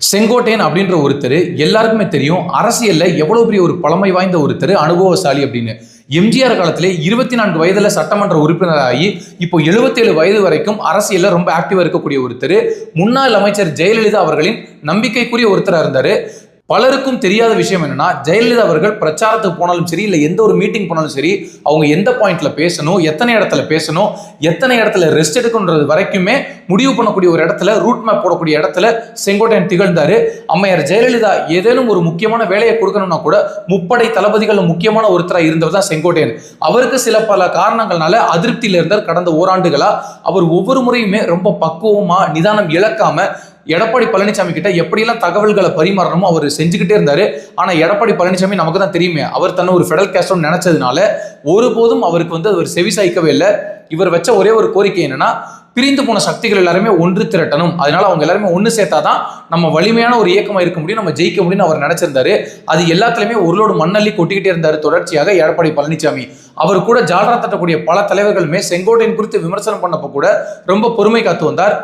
செங்கோட்டையன் அப்படின்ற ஒருத்தர் எல்லாருக்குமே தெரியும். அரசியல்ல எவ்வளவு பெரிய ஒரு பழமை வாய்ந்த ஒருத்தர் அனுபவசாலி அப்படின்னு. எம்ஜிஆர் காலத்திலே இருபத்தி நான்கு வயதுல சட்டமன்ற உறுப்பினராகி இப்போ 77 வயது வரைக்கும் அரசியல்ல ரொம்ப ஆக்டிவா இருக்கக்கூடிய ஒருத்தர். முன்னாள் அமைச்சர் ஜெயலலிதா அவர்களின் நம்பிக்கைக்குரிய ஒருத்தராக இருந்தாரு. பலருக்கும் தெரியாத விஷயம் என்னன்னா ஜெயலலிதா அவர்கள் பிரச்சாரத்துக்கு போனாலும் சரி இல்லை எந்த ஒரு மீட்டிங் போனாலும் சரி அவங்க எந்த பாயிண்ட்ல பேசணும் எத்தனை இடத்துல பேசணும் எத்தனை இடத்துல ரெஸ்ட் எடுக்கணுன்றது வரைக்குமே முடிவு பண்ணக்கூடிய ஒரு இடத்துல ரூட் மேப் போடக்கூடிய இடத்துல செங்கோட்டையன் திகழ்ந்தாரு. அம்மையார் ஜெயலலிதா ஏதேனும் ஒரு முக்கியமான வேலையை கொடுக்கணும்னா கூட முப்படை தளபதிகள் முக்கியமான ஒருத்தராக இருந்தவர் தான் செங்கோட்டையன். அவருக்கு சில பல காரணங்கள்னால அதிருப்தியில் இருந்தார் கடந்த ஓராண்டுகளா. அவர் ஒவ்வொரு முறையுமே ரொம்ப பக்குவமா நிதானம் இழக்காம எடப்பாடி பழனிசாமி கிட்ட எப்படியெல்லாம் தகவல்களை பரிமாறணுமோ அவர் செஞ்சுக்கிட்டே இருந்தாரு. ஆனா எடப்பாடி பழனிசாமி நமக்கு தான் தெரியுமே அவர் தன்னை ஒரு ஃபெடரல் கேஸ்ட்னு நினைச்சதுனால ஒருபோதும் அவருக்கு வந்து அவர் செவி சாய்க்கவே இல்லை. இவர் வச்ச ஒரே ஒரு கோரிக்கை என்னன்னா பிரிந்து போன சக்திகள் எல்லாருமே ஒன்று திரட்டணும். அதனால அவங்க எல்லாருமே ஒன்று சேர்த்தாதான் நம்ம வலிமையான ஒரு இயக்கமாக இருக்க முடியும் நம்ம ஜெயிக்க முடியும்னு அவர் நினைச்சிருந்தாரு. அது எல்லாத்துலயுமே உருளோடு மண்ணள்ளி கொட்டிக்கிட்டே இருந்தார் தொடர்ச்சியாக எடப்பாடி பழனிசாமி. அவர் கூட ஜாலரா தட்டக்கூடிய பல தலைவர்களுமே செங்கோட்டையன் குறித்து விமர்சனம் பண்ணப்போ கூட ரொம்ப பொறுமை காத்து வந்தார்.